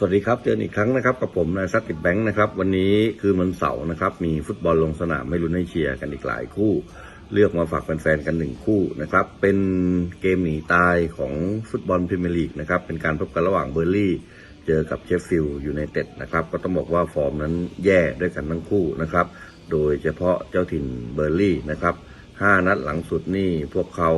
สวัสดีครับ เจอกันอีกครั้งนะครับกับผมนายซักติดแบงค์นะครับวันนี้คือวันเสาร์นะครับมีฟุตบอลลงสนามไม่รู้ให้เชียร์กันอีกหลายคู่ เลือกมาฝากแฟนๆกันหนึ่งคู่นะครับเป็นเกมหนีตายของฟุตบอลพรีเมียร์ลีกนะครับเป็นการพบกันระหว่างเบอร์ลี่ เจอกับเชฟฟิลด์ยูไนเต็ดนะครับก็ต้องบอกว่าฟอร์มนั้นแย่ด้วยกันทั้งคู่นะครับโดยเฉพาะเจ้าถิ่นเบอร์ลี่นะครับห้านัดหลังสุดนี่พวกเขา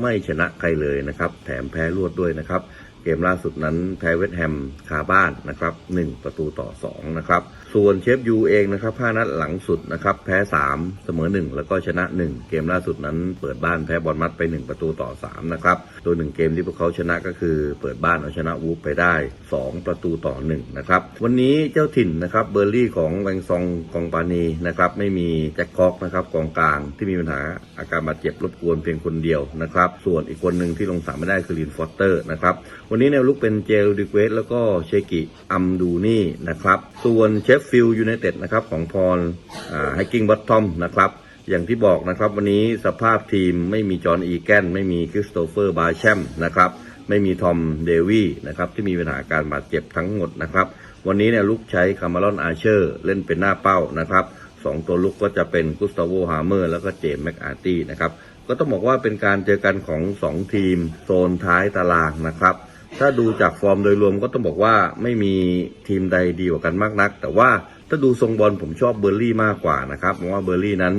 ไม่ชนะใครเลยนะครับแถมแพ้รวดด้วยนะครับ เกมล่าสุดนั้นแพ้เวสต์แฮมคาบ้านนะครับ 1 ประตูต่อ 2 นะครับ ส่วนเชฟยูเองนะครับ5นัดหลังสุดนะครับแพ้ 3 เสมอ 1 แล้วก็ชนะ 1 เกมล่าสุดนั้นเปิดบ้านแพ้บอลมัดไป 1 ประตูต่อ 3 นะครับ ตัว 1 เกมที่พวกเขาชนะก็คือเปิดบ้านเอาชนะวูฟไปได้ 2 ประตูต่อ 1 นะครับ วันนี้เจ้าถิ่นนะครับเบอร์ลี่ของแวงซองกองปานีนะครับไม่มีแจ็คคอกนะครับกองกลางที่มีปัญหาอาการบาดเจ็บรบกวนเพียงคนเดียวนะครับส่วนอีกคนหนึ่งที่ลงสนามไม่ได้คือลินฟอสเตอร์นะครับวันนี้แนวลุกเป็นเจลดิเกสแล้วก็เชกิอัมดูนี่นะครับ ส่วนเชฟฟิลด์ยูไนเต็ดนะครับของพรไฮกิ้งบัตทอมนะครับอย่างที่บอกนะครับวันนี้สภาพทีมไม่มีจอห์นอีแกนไม่มีคริสโตเฟอร์บาแชมนะครับไม่มีทอมเดวี่นะครับที่มีปัญหาการบาดเจ็บทั้งหมดนะครับวันนี้เนี่ยลุกใช้คาร์มารอนอาเชอร์เล่นเป็นหน้าเป้านะครับสองตัวลุกก็จะเป็นกุสตาโวฮาร์เมอร์แล้วก็เจมส์แม็กอาร์ตี้นะครับก็ต้องบอกว่าเป็นการเจอกันของ 2 ทีมโซนท้ายตารางนะครับ ถ้าดูจากฟอร์มโดยรวมก็ต้องบอกว่าไม่มีทีมใดดีกว่ากันมากนัก แต่ว่าถ้าดูทรงบอลผมชอบเบอร์ลี่มากกว่านะครับเพราะว่าเบอร์ลี่นั้น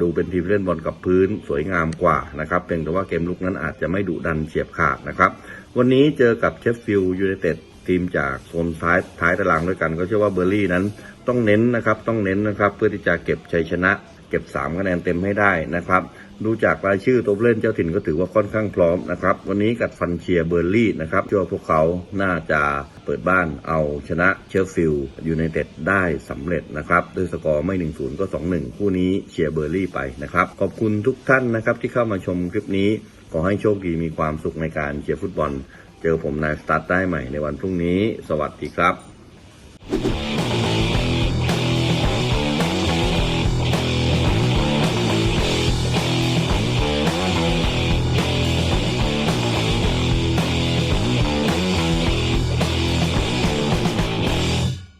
ดูเป็นทีมเล่นบอลกับพื้นสวยงามกว่านะครับเพียงแต่ว่าเกมลุกนั้นอาจจะไม่ดุดันเฉียบขาดนะครับ วันนี้เจอกับเชฟฟิลด์ยูไนเต็ดทีมจากโซนท้ายท้ายตารางด้วยกัน ก็เชื่อว่าเบอร์ลี่นั้นต้องเน้นนะครับต้องเน้นนะครับเพื่อที่จะเก็บชัยชนะ เก็บ3คะแนนเต็มให้ได้นะครับ ดูจากรายชื่อตัวเล่นเจ้าถิ่นก็ถือว่าค่อนข้างพร้อมนะครับ วันนี้กัดฟันเชียร์เบอร์ลี่นะครับเชื่อว่าพวกเขาน่าจะเปิดบ้านเอาชนะเชฟฟิลด์ยูไนเต็ดได้สำเร็จนะครับด้วยสกอร์ไม่ 1-0 ก็ 2-1 คู่นี้เชียร์เบอร์ลี่ไปนะครับ ขอบคุณทุกท่านนะครับที่เข้ามาชมคลิปนี้ ขอให้โชคดีมีความสุขในการเชียร์ฟุตบอล เจอผมนายสตาร์ทได้ใหม่ในวันพรุ่งนี้ สวัสดีครับ